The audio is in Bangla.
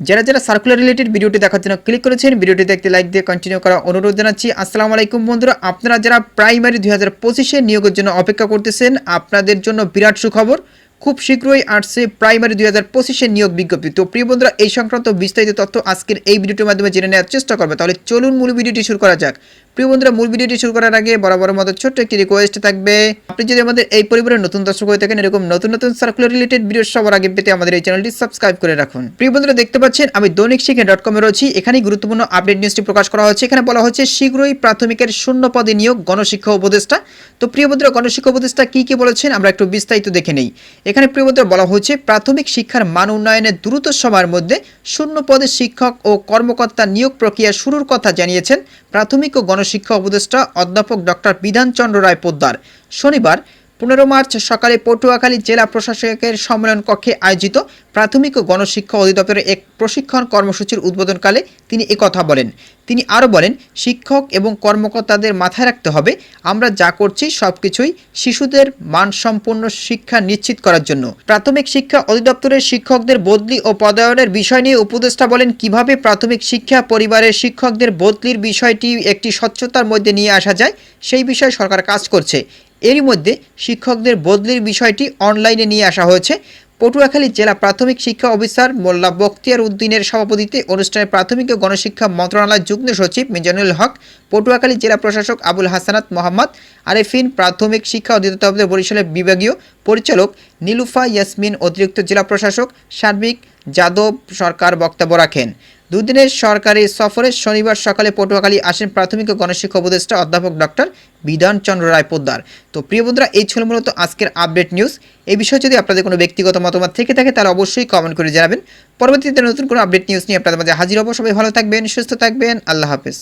যারা যারা সার্কুলার রিলেটেড ভিডিওটি দেখার জন্য ক্লিক করেছেন ভিডিওটি দেখতে লাইক দিয়ে কন্টিনিউ করা অনুরোধ জানাচ্ছি। আসসালামু আলাইকুম বন্ধুরা, আপনারা যারা প্রাইমারি দুই হাজার পঁচিশে নিয়োগের জন্য অপেক্ষা করতেছেন, আপনাদের জন্য বিরাট সুখবর। খুব শীঘ্রই আসছে প্রাইমারি দুই হাজার পঁচিশে নিয়োগ বিজ্ঞপ্তি। তো প্রিয় বন্ধুরা, এই সংক্রান্ত বিস্তারিত তথ্য আজকের এই ভিডিওটির মাধ্যমে জেনে নেওয়ার চেষ্টা করবে। তাহলে চলুন মূল ভিডিওটি শুরু করা যাক। প্রিয় বন্ধুরা, মূল ভিডিওটি শুরু করার আগে বরাবর মতো ছোট্ট একটি রিকোয়েস্ট থাকবে। আপনি যদি আমাদের এই পরিবারের নতুন দর্শক হয়ে থাকেন, এরকম নতুন নতুন সার্কুলার রিলেটেড ভিডিও সবার আগে পেতে আমাদের এই চ্যানেলটি সাবস্ক্রাইব করে রাখুন। প্রিয় বন্ধুরা, দেখতে পাচ্ছেন, আমি দৈনিক শিখে ডট কমে রয়েছি। এখানে গুরুত্বপূর্ণ আপডেট নিউজটি প্রকাশ করা হচ্ছে এখানে বলা হচ্ছে শীঘ্রই প্রাথমিকের শূন্য পদে নিয়োগ গণশিক্ষা উপদেষ্টা। তো প্রিয় বন্ধুরা, গণশিক্ষা উপদেষ্টা কি কি বলেছেন আমরা একটু বিস্তারিত দেখে নেই। এখানে প্রিয় বন্ধুরা বলা হচ্ছে প্রাথমিক শিক্ষার মান উন্নয়নে দ্রুত সময়ের মধ্যে শূন্য পদে শিক্ষক ও কর্মকর্তা নিয়োগ প্রক্রিয়া শুরুর কথা জানিয়েছেন। প্রাথমিক ও গণশিক্ষা উপদেষ্টা অধ্যাপক ডক্টর বিধানচন্দ্র রায় পোদ্দার। শনিবার পনেরো মার্চ সকালে পটুয়াখালী জেলা প্রশাসকের সম্মেলন কক্ষে আয়োজিত প্রাথমিক ও গণশিক্ষা অধিদপ্তরের এক প্রশিক্ষণ কর্মসূচির উদ্বোধনকালে তিনি কথা বলেন। তিনি আরও বলেন, শিক্ষক এবং কর্মকর্তাদের মাথায় রাখতে হবে, আমরা যা করছি সব কিছুই শিশুদের মানসম্পন্ন শিক্ষা নিশ্চিত করার জন্য। প্রাথমিক শিক্ষা অধিদপ্তরের শিক্ষকদের বদলি ও পদায়নের বিষয় নিয়ে উপদেষ্টা বলেন, কীভাবে প্রাথমিক শিক্ষা পরিবারের শিক্ষকদের বদলির বিষয়টি একটি স্বচ্ছতার মধ্যে নিয়ে আসা যায়, সেই বিষয়ে সরকার কাজ করছে। এরই মধ্যে শিক্ষকদের বদলির বিষয়টি অনলাইনে নিয়ে আসা হয়েছে। পটুয়াখালী জেলা প্রাথমিক শিক্ষা অফিসার মোল্লা বখতিয়ার উদ্দিনের সভাপতিত্বে অনুষ্ঠানে প্রাথমিক ও গণশিক্ষা মন্ত্রণালয়ের যুগ্ম সচিব মিজানুল হক, পটুয়াখালী জেলা প্রশাসক আবুল হাসানাত মোহাম্মদ, আরেফিন প্রাথমিক শিক্ষা অধিদপ্তর বরিশালের বিভাগীয় পরিচালক নীলুফা ইয়াসমিন, অতিরিক্ত জেলা প্রশাসক সার্বিক যাদব সরকার বক্তব্য রাখেন। দুদিনের সরকারি সফরে শনিবার সকালে পটুয়াখালী আসেন প্রাথমিক ও গণশিক্ষা উপদেষ্টা অধ্যাপক ডক্টর বিধান চন্দ্র রায় পোদ্দার। তো প্রিয় বন্ধুরা, এই ছিল মূলত আজকের আপডেট নিউজ। এই বিষয়ে যদি আপনাদের কোনো ব্যক্তিগত মতামত থেকে থাকে, তাহলে অবশ্যই কমেন্ট করে জানাবেন। পরবর্তীতে নতুন কোনো আপডেট নিউজ নিয়ে আপনাদের মাঝে হাজির হব। সবাই ভালো থাকবেন, সুস্থ থাকবেন। আল্লাহ হাফেজ।